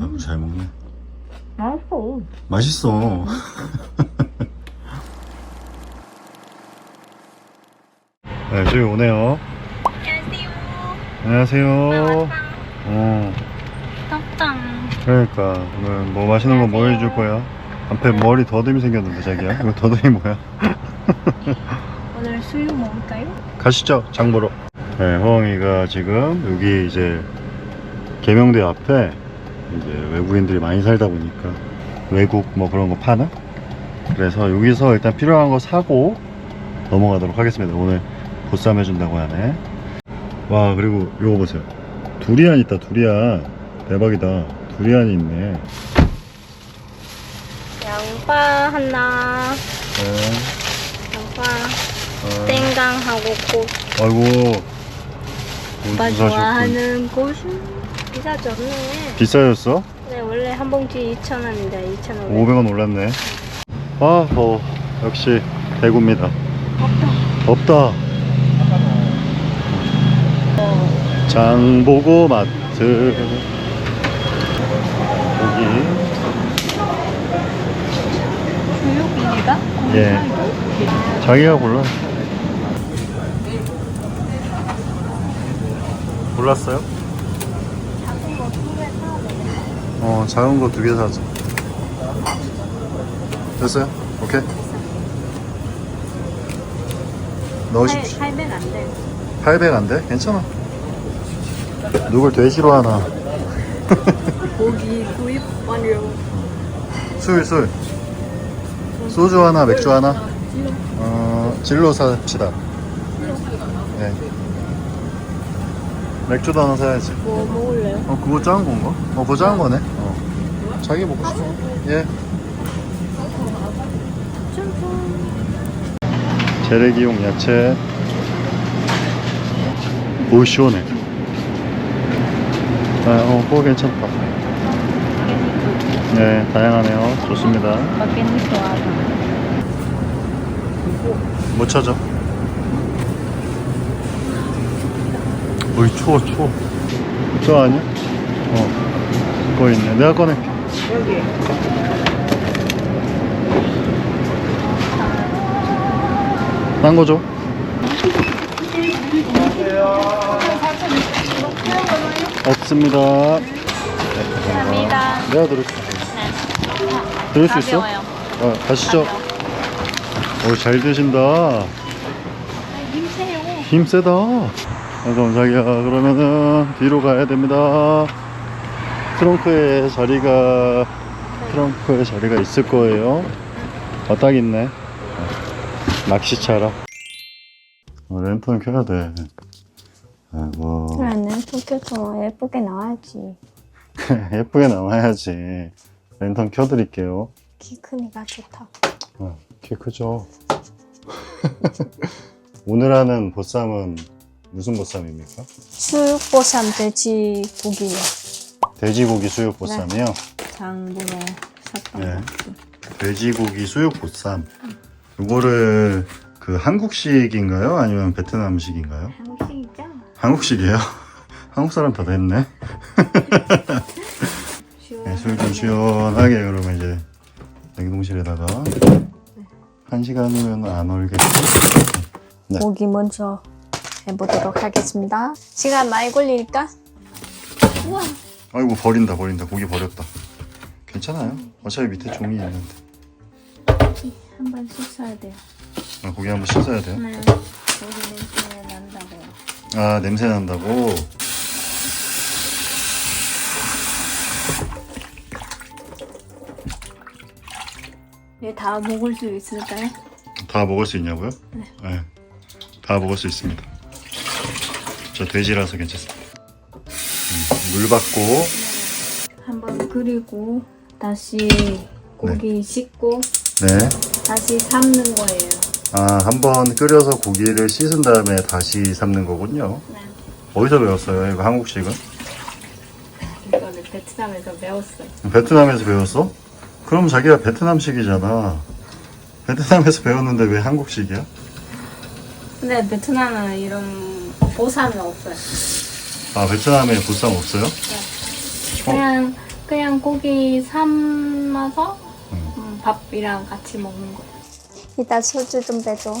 아이고 잘 먹네. 맛있어. 맛있어. 네, 저희 오네요. 안녕하세요. 안녕하세요. 어, 땀땀. 그러니까 오늘 뭐 맛있는 거 뭐 해줄 거야? 앞에 머리 더듬이 생겼는데 자기야. 이거 더듬이 뭐야? 오늘 수육 먹을까요? 가시죠 장 보러. 네, 허엉이가 지금 여기 이제 계명대 앞에 이제 외국인들이 많이 살다 보니까 외국 뭐 그런 거 파나? 그래서 여기서 일단 필요한 거 사고 넘어가도록 하겠습니다. 오늘 보쌈 해준다고 하네. 와 그리고 이거 보세요. 두리안 있다 두리안 대박이다. 두리안이 있네. 양파 하나. 네. 양파. 어, 땡강하고 고. 아이고. 오빠. 좋아하는 고수. 비싸지 않네. 비싸졌어? 네, 원래 한 봉지 2,000원인데 2,500원. 500원 올랐네. 아, 더워. 역시 대구입니다. 없다. 장보고 마트. 고기. 수육이니까? 예. 자기가 골라. 골랐어요? 어, 작은 거 두 개 사자. 됐어요? 오케이. 넣으십시오. 800 안 돼. 800 안 돼? 괜찮아. 누굴 돼지로 하나. 고기 구입 완료. 술, 술. 소주 하나, 맥주 하나. 어, 진로 삽시다. 네. 맥주도 하나 사야지. 뭐 먹을래요? 어, 그거 작은 건가? 어, 그거 작은 거네. 어. 자기 먹고 싶어. 예. 재래기용 야채. 오, 시원해. 아, 어, 그거 괜찮다. 네, 다양하네요. 좋습니다. 못 찾아. 어이, 추워, 추워. 저 아니야? 어. 그거 있네. 내가 꺼낼게. 여기. 딴거 줘. 없습니다. 감사합니다. 내가 들을 수 들을 수 있어? 가벼워요. 어, 가시죠. 오, 잘 드신다. 힘세요. 힘 세다. 잠깐만, 자기야. 그러면은 뒤로 가야 됩니다. 트렁크에 자리가, 트렁크에 자리가 있을 거예요. 아, 딱 있네. 어, 낚시차라. 어, 랜턴 켜야 돼. 아이고. 그러면 도쿄도 예쁘게 나와야지. 예쁘게 나와야지. 랜턴 켜드릴게요. 키 크니까 좋다. 어, 키 크죠? 오늘 하는 보쌈은 무슨 보쌈입니까? 수육보쌈 돼지 고기요. 돼지고기 수육 보쌈이요. 장보러 샀던 네. 거. 돼지고기 수육 보쌈. 이거를 그 한국식인가요? 아니면 베트남식인가요? 한국식이죠? 한국식이에요. 한국 사람 다 됐네. 네, 술 좀 시원하게 그러면 이제 냉동실에다가 한 시간이면 안 얼겠지? 네. 고기 먼저 해보도록 하겠습니다. 시간 많이 걸리니까. 우와. 아이고 버린다 버린다 고기 버렸다. 괜찮아요. 어차피 밑에 종이 있는데. 한번 씻어야 돼요. 아, 고기 한번 씻어야 돼요. 네. 고기 냄새 난다고요. 아 냄새 난다고. 얘다 먹을 수 있을까요? 다 먹을 수 있냐고요? 네. 다 먹을 수 있습니다. 저 돼지라서 괜찮습니다. 음, 물 받고 한번 끓이고 다시 고기 씻고 네. 다시 삶는 거예요. 아 한번 끓여서 고기를 씻은 다음에 다시 삶는 거군요. 네. 어디서 배웠어요? 이거 한국식은? 이거는 베트남에서 배웠어요. 베트남에서 배웠어? 그럼 자기가 베트남식이잖아. 베트남에서 배웠는데 왜 한국식이야? 근데 베트남은 이런 보쌈이 없어요. 아 베트남에 보쌈 없어요? 그냥 그냥 고기 삶아서 음. 음, 밥이랑 같이 먹는 거예요. 이따 소주 좀 빼줘.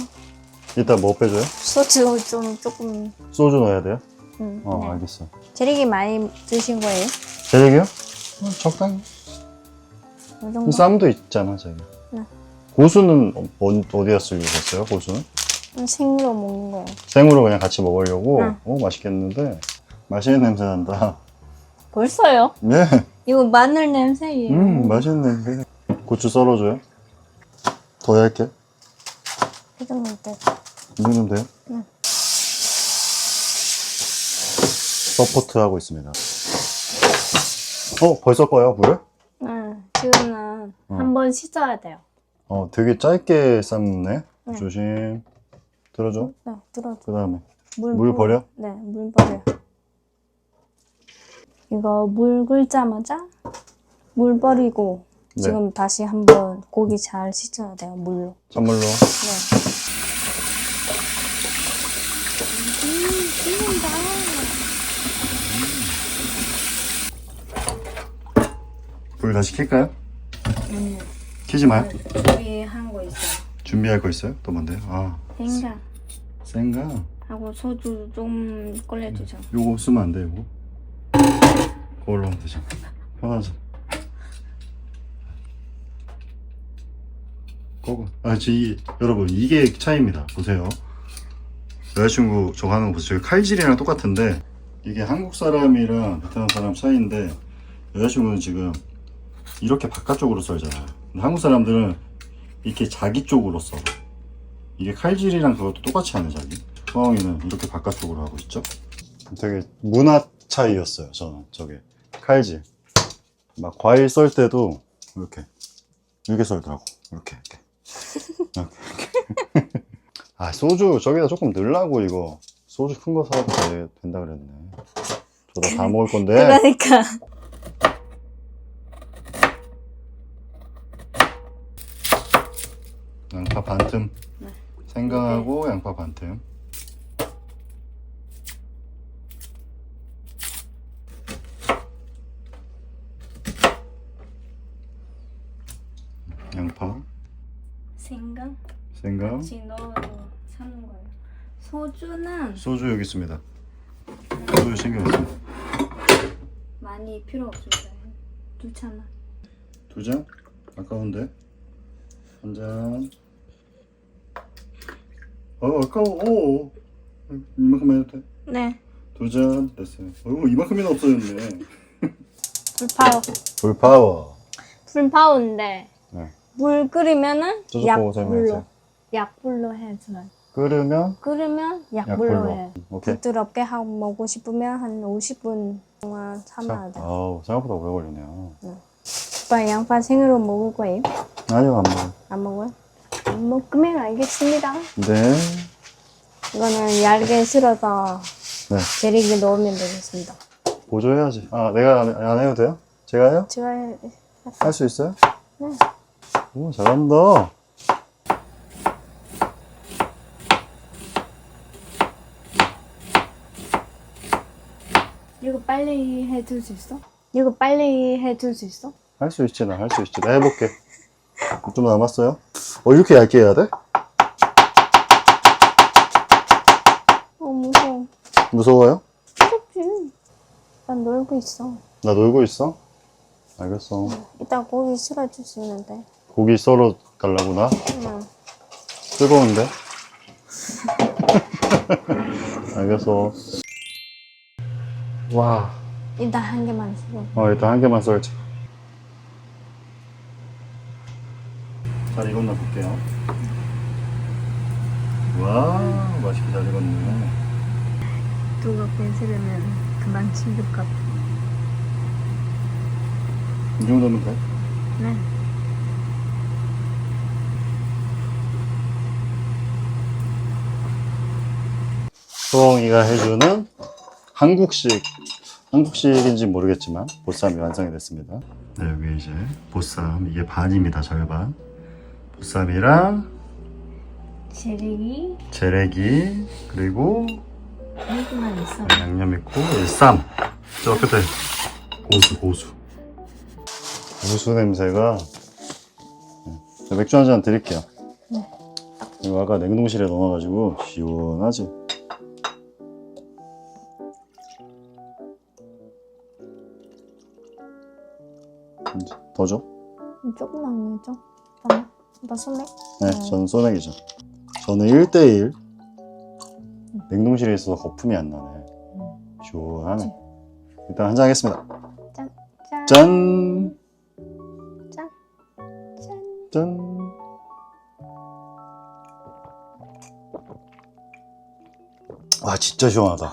이따 뭐 빼줘요? 소주 좀 조금. 소주 넣어야 돼요? 음, 어 네. 알겠어. 재래기 많이 드신 거예요? 제력이요? 어, 적당히. 이 정도. 이 쌈도 있잖아 저기. 네. 고수는 어, 어디다 쓰고 있었어요? 고수는? 음, 생으로 먹는 거예요. 생으로 그냥 같이 먹으려고. 응. 오 맛있겠는데. 맛있는 냄새 난다. 벌써요? 네. 이거 마늘 냄새예요. 음 맛있는 냄새. 고추 썰어줘요. 더 얇게. 이 정도 돼. 이 정도면 돼요? 응. 서포트 하고 있습니다. 어 벌써 꺼요 불을? 네, 지금은 어. 한번 씻어야 돼요. 어 되게 짧게 삶네. 네. 조심. 들어줘. 네, 들어. 그 다음에 물, 물 버려? 네, 물 버려. 이거 물 끓자마자 물 버리고 네. 지금 다시 한번 고기 잘 씻어야 돼요, 물로. 찬물로. 네. 불 다시 켤까요? 음, 켜지 마요. 준비한 거 있어요. 준비할 거 있어요? 또 뭔데요? 아 생강 생강. 하고 소주 좀 꺼내주죠. 요거 쓰면 안 돼, 요거. 그걸로 하면 되죠. 편하죠. 꺼고. 아, 지, 여러분, 이게 차이입니다. 보세요. 여자친구 저거 하는 거 보세요. 칼질이랑 똑같은데, 이게 한국 사람이랑 베트남 사람 차이인데, 여자친구는 지금 이렇게 바깥쪽으로 썰잖아요. 근데 한국 사람들은 이렇게 자기 쪽으로 썰어. 이게 칼질이랑 그것도 똑같이 하네, 자기. 수왕이는 이렇게 바깥쪽으로 하고 있죠. 되게 문화 차이였어요, 저는. 저게. 칼질. 막 과일 썰 때도 이렇게. 이렇게 썰더라고. 이렇게, 이렇게. 이렇게, 이렇게. 아, 소주 저기다 조금 넣으려고, 이거. 소주 큰 거 사도 돼- 된다 그랬네. 저다 다 먹을 건데. 그러니까. 양파 반 틈. 네. 생강하고 양파 반 틈. 양파, 생강 생강, 같이 넣어서 사는 거예요. 소주는 소주 여기 있습니다. 소주 챙겨왔습니다. 많이 필요 없습니다. 두 잔만. 두 잔? 아까운데? 한 잔. 어, 아까워. 어. 이만큼 해도 돼? 네. 두잔 됐어요. 어이구, 이만큼이나 없어졌네. 불파워. 불파워. 불파워인데 네. 물 끓이면은 저쪽 보고 설명해주세요. 약불로 약불로 해줘요. 끓으면 끓으면 약불로, 약불로. 해. 오케이. 부드럽게 하고 먹고 싶으면 한 50분 동안 삶아야 돼. 아우, 생각보다 오래 걸리네요. 오빠 양파 생으로 먹을 거예요? 아니요, 안 먹어요. 안 먹어요? 안 먹으면 알겠습니다. 네. 이거는 얇게 썰어서 네. 재리기 넣으면 되겠습니다. 보조해야지. 아, 내가 안, 안 해도 돼요? 제가 해요? 제가 할수 있어요? 네. 오, 잘한다. 이거 빨리 해줄 수 있어? 이거 빨리 해줄 수 있어? 할 수 있지, 나 할 수 있지. 나 해볼게. 좀 남았어요? 어, 이렇게 얇게 해야 돼? 어 무서워. 무서워요? 무섭지. 난 놀고 있어. 나 놀고 있어? 알겠어. 이따 고기 쓸어줄 수 있는데. 고기 썰어 달라고 나? 응. 뜨거운데? 알겠어. 와. 이따 한 개만 썰어. 어, 일단 한 개만 썰자. 잘 익었나 볼게요. 와, 맛있게 잘 익었네. 두껍게 썰으면 금방 같아. 이 정도면 돼? 네. 소홍이가 해주는 한국식, 한국식인지 모르겠지만 보쌈이 완성이 됐습니다. 네, 여기 이제 보쌈, 이게 반입니다, 절반. 보쌈이랑 재래기 재래기, 그리고 여기만 있어. 양념 있고, 여기 쌈. 저 끝에 고수, 고수. 우수 냄새가 네. 자, 맥주 한 잔 드릴게요. 네. 이거 아까 냉동실에 넣어가지고 시원하지. 이제 더 줘? 조금만 해줘. 나, 나 소맥? 네, 네. 저는 소맥이죠. 저는 1대1. 냉동실에 있어서 거품이 안 나네. 시원하네. 일단 한 잔 하겠습니다. 짠. 짠. 짠! 짠. 짠. 짠! 와, 진짜 시원하다.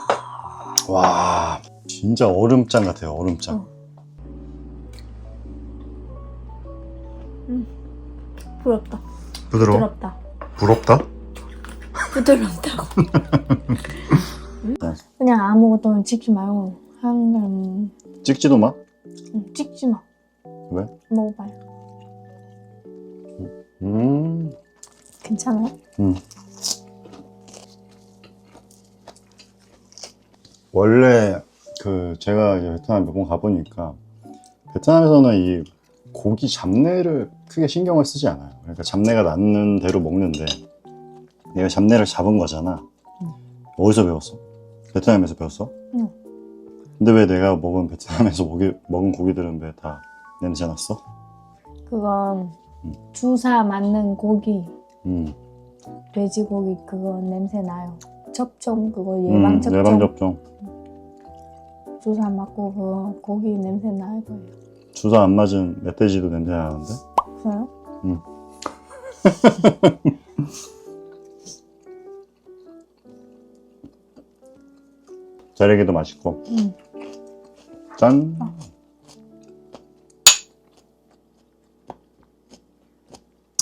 와, 진짜 얼음장 같아요, 얼음장. 부럽다. 부드러워? 부럽다. 부럽다? 부드럽다고. 네. 그냥 아무것도 찍지 말고 한 그릇 찍지도 마? 음, 찍지 마. 왜? 먹어봐요. 음, 괜찮아요? 음. 원래 그 제가 이제 베트남 몇 번 가보니까 베트남에서는 이 고기 잡내를 크게 신경을 쓰지 않아요. 그러니까 잡내가 나는 대로 먹는데 내가 잡내를 잡은 거잖아. 음. 어디서 배웠어? 베트남에서 배웠어? 응. 근데 왜 내가 먹은 베트남에서 먹이, 먹은 고기들은 왜 다 냄새 났어? 그건 음. 주사 맞는 고기, 음, 돼지고기 그거 냄새 나요. 접종 그거 음, 예방 접종 예방 접종. 주사 맞고 그 고기 냄새 나요 거예요. 주사 안 맞은 멧돼지도 냄새 나는데? 없어요? 자르기도 맛있고. 응. 짠.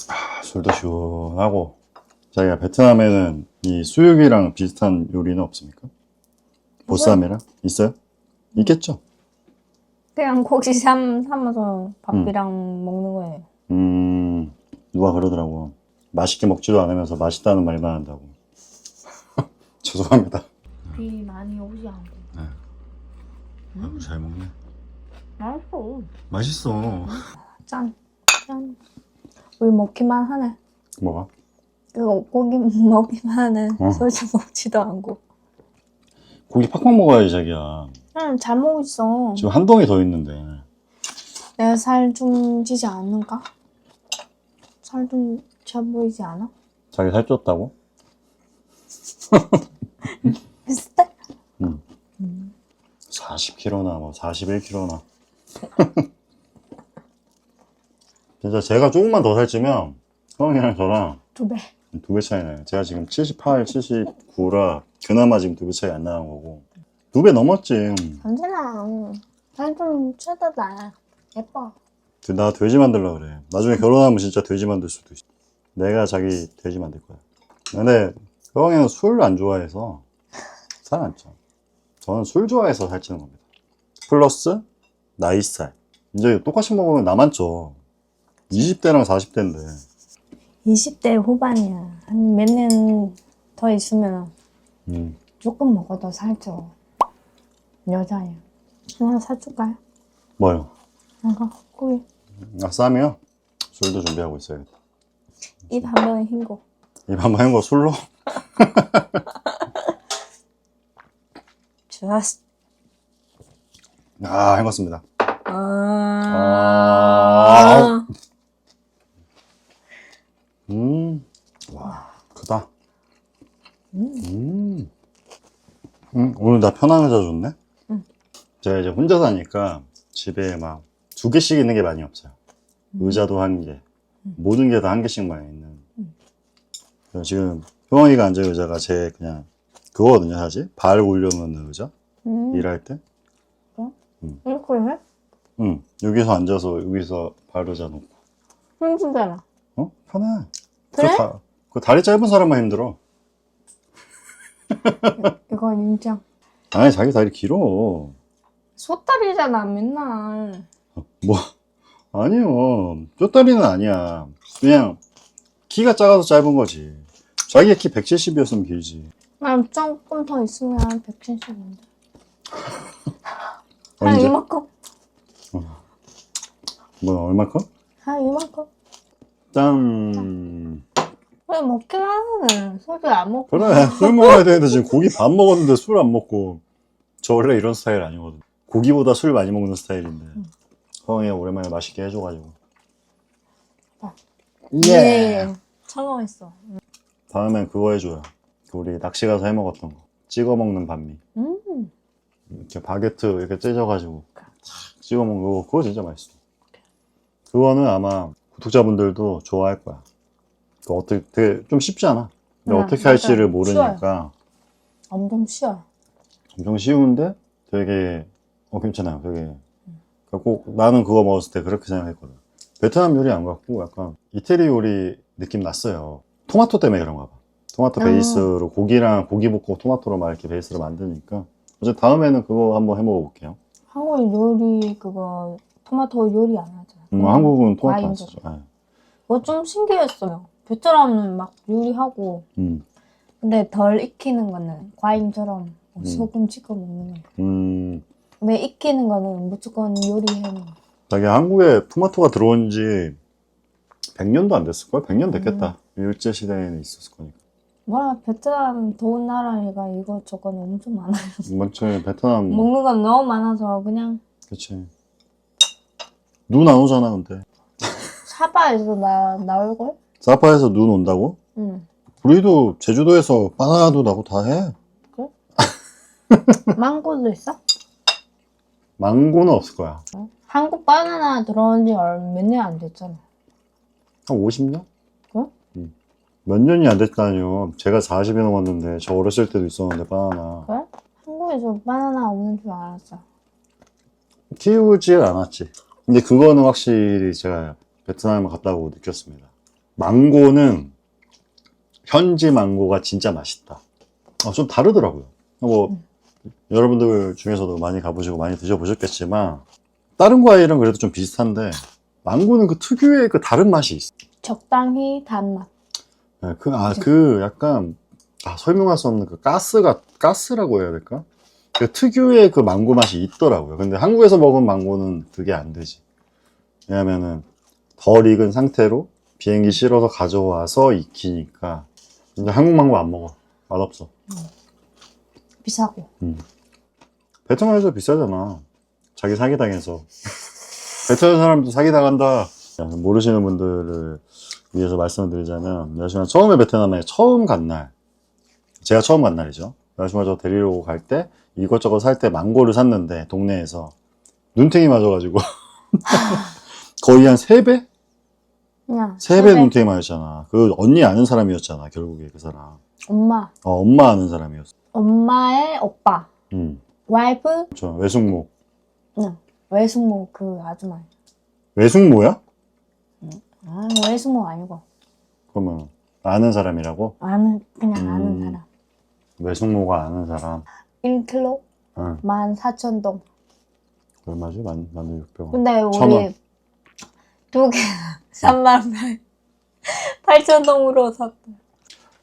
아, 술도 시원하고. 자기가 베트남에는 이 수육이랑 비슷한 요리는 없습니까? 보쌈이랑? 있어요? 있겠죠? 그냥 고기 삶, 삶아서 밥이랑 먹는 거예요. 음, 누가 그러더라고. 맛있게 먹지도 않으면서 맛있다는 말만 한다고. 죄송합니다. 비 많이 오지 않고. 아이고, 잘 먹네. 맛있어. 맛있어. 짠. 짠. 우리 먹기만 하네. 뭐가? 그거 고기 먹기만 하네. 어. 소주 먹지도 않고. 고기 팍팍 먹어야지, 자기야. 응, 잘 먹고 있어. 지금 한 덩이 더 있는데. 내가 살 좀 찌지 않을까? 살좀차 보이지 않아? 자기 살쪘다고? 비슷해? 응. 음. 40kg나 뭐 41kg나. 진짜 제가 조금만 더 살찌면 형이랑 저랑 두 배. 두 배 차이 나요. 제가 지금 78, 79라 그나마 지금 두 배 차이 안 나는 거고. 두 배 넘었지. 괜찮아. 살좀 나. 예뻐. 그, 나 돼지 만들라 그래. 나중에 결혼하면 진짜 돼지 만들 수도 있어. 내가 자기 돼지 만들 거야. 근데 형이는 술 안 좋아해서 살 안 쪄. 저는 술 좋아해서 살찌는 겁니다. 플러스 나이 살. 이제 똑같이 먹으면 나만 쪄. 20대랑 40대인데. 20대 후반이야. 한 몇 년 더 있으면 음. 조금 먹어도 살쪄. 여자야. 하나 사줄까요? 뭐요? 이거 고기. 아, 쌈이요? 술도 준비하고 있어야겠다. 입 한 번에 헹고. 입 한번 한거 술로? 좋았어. 아, 해봤습니다. 아. 음, 와, 크다. 음. 음, 오늘 나 의자 줬네? 응. 제가 이제 혼자 사니까 집에 막 두 개씩 있는 게 많이 없어요. 의자도 한 개, 모든 게 다 한 개씩만 있는. 응. 그래서 지금 효원이가 앉은 의자가 제 그냥 그거거든요, 사실. 발 올려놓는 의자. 음. 일할 때. 이렇게 해? 응. 여기서 앉아서 여기서 발 의자 놓고. 힘들잖아. 어? 편해. 그래? 그, 다, 그 다리 짧은 사람만 힘들어. 이거 인정. 아니, 자기 다리 길어. 소다리잖아, 맨날. 뭐 아니요 뼈다리는 아니야 그냥 키가 작아서 짧은 거지 자기의 키 170이었으면 길지 난 조금 더 있으면 170인데. 한 언제? 이만큼? 뭐 얼마큼? 한 이만큼. 짠. 왜 먹긴 하는 소주 안 먹고. 그래 술 먹어야 되는데 지금 고기 밥 먹었는데 술 안 먹고 저 원래 이런 스타일 아니거든. 고기보다 술 많이 먹는 스타일인데 허영이가 오랜만에 맛있게 해줘가지고. 아. 예. 예. 성공했어. 다음엔 그거 해줘요. 그 우리 낚시 가서 해 먹었던 거. 찍어 먹는 반미. 음. 이렇게 바게트 이렇게 찢어가지고 탁 찍어 먹는 거 그거 진짜 맛있어. 그거는 아마 구독자분들도 좋아할 거야. 그 어떻게 되게 좀 쉽지 않아. 근데 응, 어떻게. 할지를 모르니까 엄청 쉬워요. 엄청 쉬운데 되게 어 괜찮아요. 되게 그러니까 꼭 나는 그거 먹었을 때 그렇게 생각했거든. 베트남 요리 안 갖고 약간 이태리 요리 느낌 났어요. 토마토 때문에 그런가 봐. 토마토 아. 베이스로 고기랑 고기 볶고 토마토로 막 이렇게 베이스로 만드니까 어제 다음에는 그거 한번 해 먹어볼게요. 한국 요리 그거 토마토 요리 안 하잖아. 음, 한국은 토마토 안. 쓰죠. 네. 그거 좀 신기했어요. 베트남은 막 요리하고 음, 근데 덜 익히는 거는 과일처럼 뭐 음. 소금 찍어 먹는 거. 음, 왜 익히는 거는 무조건 요리해는 거. 자기 한국에 토마토가 들어온 지 100년도 안 됐을걸? 100년 됐겠다. 음. 일제 시대에는 있었을 거니까. 뭐라 베트남 더운 나라니까 이것저것 엄청 많아요. 먼저 베트남, 먹는 건 너무 많아서 그냥 그치. 눈 안 오잖아, 근데. 사바에서 나 나올 걸? 사파에서 눈 온다고? 응. 우리도 제주도에서 바나나도 나고 다 해. 망고도 있어? 망고는 없을 거야. 한국 바나나 들어온 지 몇 년 안 됐잖아. 한 50년? 어? 음. 몇 년이 안 됐다니요. 제가 40이 넘었는데, 저 어렸을 때도 있었는데, 바나나. 그래? 한국에서 바나나 없는 줄 알았어. 키우질 않았지. 근데 그거는 확실히 제가 베트남을 갔다 오고 느꼈습니다. 망고는 현지 망고가 진짜 맛있다. 아, 좀 다르더라고요. 뭐, 여러분들 중에서도 많이 가보시고 많이 드셔보셨겠지만, 다른 과일은 그래도 좀 비슷한데, 망고는 그 특유의 그 다른 맛이 있어. 적당히 단맛. 네, 그, 아, 그 약간, 아, 설명할 수 없는 그 가스가, 가스라고 해야 될까? 그 특유의 그 망고 맛이 있더라고요. 근데 한국에서 먹은 망고는 그게 안 되지. 왜냐면은 덜 익은 상태로 비행기 실어서 가져와서 익히니까. 근데 한국 망고 안 먹어. 맛없어. 비싸고. 베트남에서 비싸잖아. 자기 사기당해서. 베트남 사람도 사기당한다. 모르시는 분들을 위해서 말씀을 드리자면, 여자친구가 처음에 베트남에 처음 간 날, 제가 처음 간 날이죠. 여자친구가 저 데리러 갈 때, 이것저것 살 때 망고를 샀는데, 동네에서. 눈탱이 맞아가지고. 거의 한 3배? 그냥 3배 눈탱이 맞았잖아. 그 언니 아는 사람이었잖아, 결국에 그 사람. 엄마, 어, 엄마 아는 사람이었어. 엄마의 오빠, 음. 와이프, 저 외숙모. 응. 외숙모 그 아줌마. 외숙모야? 아, 외숙모 아니고 그러면 아는 사람이라고? 아는 그냥 음. 아는 사람. 외숙모가 아는 사람. 1kg 응. 14,000동. 얼마지? 만, 만 600원. 근데 천 원. 우리 두 개 3만 8,000동으로 샀다.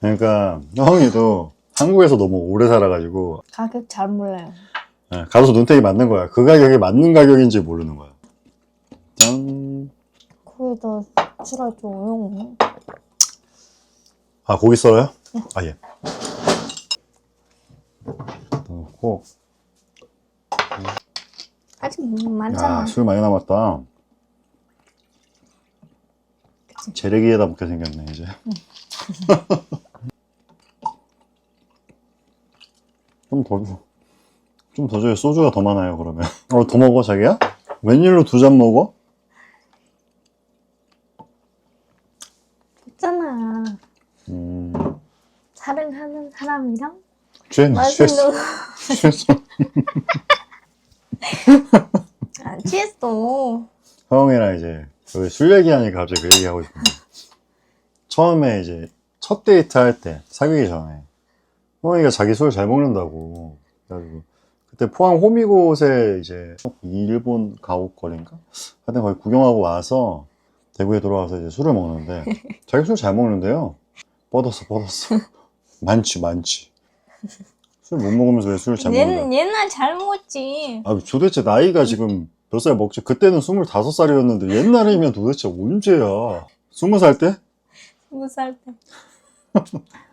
그러니까 형이도 한국에서 너무 오래 살아가지고 가격 잘 몰라요. 예, 가서 눈탱이 맞는 거야. 그 가격이 맞는 가격인지 모르는 거야. 짠. 거기다 출하줘요. 아 고기 썰어요? 아 예. 넣고 아직 많잖아. 야 술 많이 남았다. 재래기에다 먹게 생겼네 이제. 좀 더 줘. 좀 더 줘요. 소주가 더 많아요 그러면. 어 더 먹어 자기야? 웬일로 두 잔 먹어? 있잖아. 음. 사랑하는 사람이랑 취했나? 취했어. 맛있는 취했어. 안 취했어. 형이랑 이제 여기 술 얘기하니까 갑자기 그 얘기하고 싶은데 처음에 이제 첫 데이트 할 때 사귀기 전에 형이가 자기 술 잘 먹는다고 그래가지고 그때 포항 호미곶에 이제 일본 가옥거리인가? 하여튼 거기 구경하고 와서 대구에 돌아와서 이제 술을 먹는데 자기 술 잘 먹는데요 뻗었어 뻗었어 많지 많지 술 못 먹으면서 왜 술을 잘 먹는다 얘는 옛날 잘 먹었지. 아 도대체 나이가 지금 몇 살 먹지? 그때는 25살이었는데 옛날이면 도대체 언제야? 20살 때? 스무 살 때.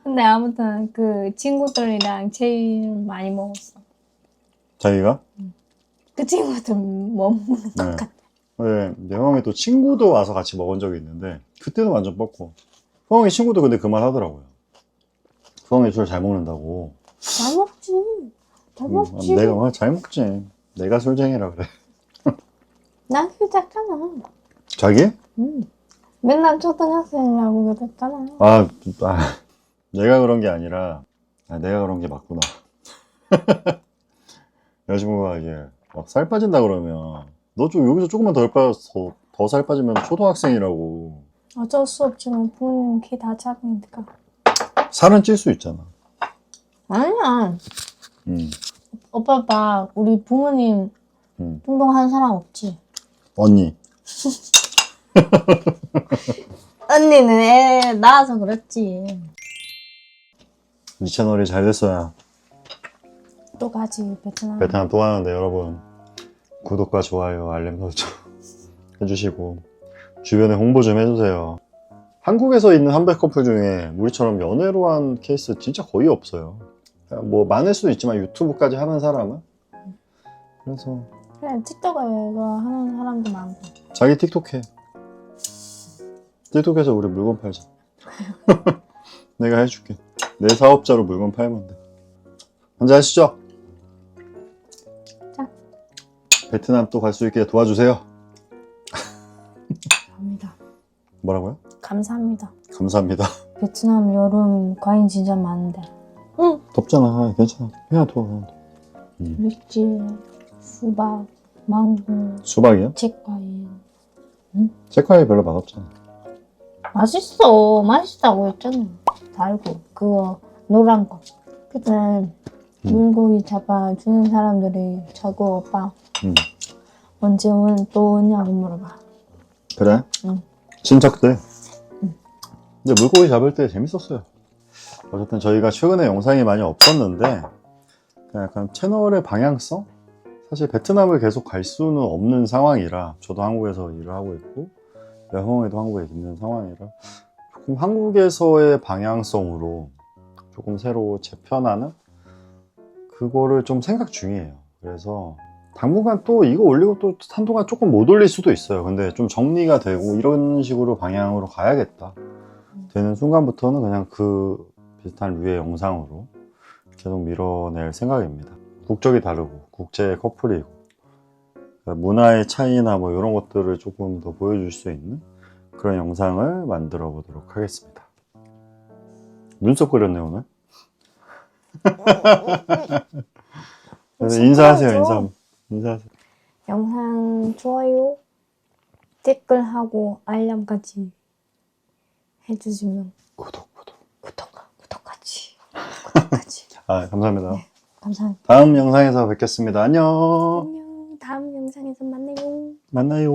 근데 아무튼 그 친구들이랑 제일 많이 먹었어. 자기가? 그 친구들 못 먹는 것 네. 같아. 네, 내 형이 또 친구도 와서 같이 먹은 적이 있는데 그때는 완전 뻗고 형이 친구도 근데 그 말 하더라고요. 형이 술 잘 먹는다고. 잘 먹지. 잘 음, 먹지. 내가 말잘 먹지. 내가 술쟁이라 그래. 나그 작잖아. 자기? 응. 맨날 초등학생이라고 그랬잖아. 아, 아, 내가 그런 게 아니라 아, 내가 그런 게 맞구나. 여자친구가 이제 막살 빠진다 그러면 너 좀 여기서 조금만 덜 빠져서 더 살 빠지면 초등학생이라고 어쩔 수 없지만 부모님 키 다 작으니까. 살은 찔 수 있잖아. 아니야. 음, 오빠 봐. 우리 부모님 음. 운동하는 사람 없지. 언니. 언니는 애 낳아서 그렇지. 이 채널이 잘 됐어야 또 가지 베트남. 베트남 또 가는데 여러분 구독과 좋아요 알림 설정 해주시고 주변에 홍보 좀 해주세요. 한국에서 있는 한백 커플 중에 우리처럼 연애로 한 케이스 진짜 거의 없어요. 뭐 많을 수도 있지만 유튜브까지 하는 사람은? 그래서 그래 틱톡에서 하는 사람도 많고. 자기 틱톡 해. 틱톡에서 우리 물건 팔자. 내가 해줄게. 내 사업자로 물건 팔면 돼. 한잔 하시죠 베트남 또 갈 수 있게 도와주세요 감사합니다. 뭐라고요? 감사합니다. 감사합니다 베트남 여름 과일 진짜 많은데. 응. 덥잖아 아, 괜찮아 그냥 둬 그냥 둬. 리치, 수박, 망고, 수박이요? 책과일. 체카이 별로 맛없잖아 맛있어. 맛있다고 했잖아. 달고 그거 노란 거. 그때 물고기 잡아 주는 사람들이 자꾸 오빠 음. 언제 온- 또 오냐고 물어봐. 그래? 응. 친척 때? 응. 근데 물고기 잡을 때 재밌었어요 어쨌든 저희가 최근에 영상이 많이 없었는데 약간 채널의 방향성? 사실 베트남을 계속 갈 수는 없는 상황이라 저도 한국에서 일을 하고 있고 여형이도 한국에 있는 상황이라 조금 한국에서의 방향성으로 조금 새로 재편하는 그거를 좀 생각 중이에요 그래서 당분간 또 이거 올리고 또 한동안 조금 못 올릴 수도 있어요. 근데 좀 정리가 되고 이런 식으로 방향으로 가야겠다. 되는 순간부터는 그냥 그 비슷한 류의 영상으로 계속 밀어낼 생각입니다. 국적이 다르고 국제 커플이고 그러니까 문화의 차이나 뭐 이런 것들을 조금 더 보여줄 수 있는 그런 영상을 만들어 보도록 하겠습니다. 눈썹 그렸네 오늘. 그래서 인사하세요 인사 인사하세요 영상 좋아요, 댓글하고 알람까지 해주시면 구독 구독 구독, 구독까지, 구독까지. 아 감사합니다 감사합니다. 다음 영상에서 뵙겠습니다 안녕 안녕. 다음 영상에서 만나요. 만나요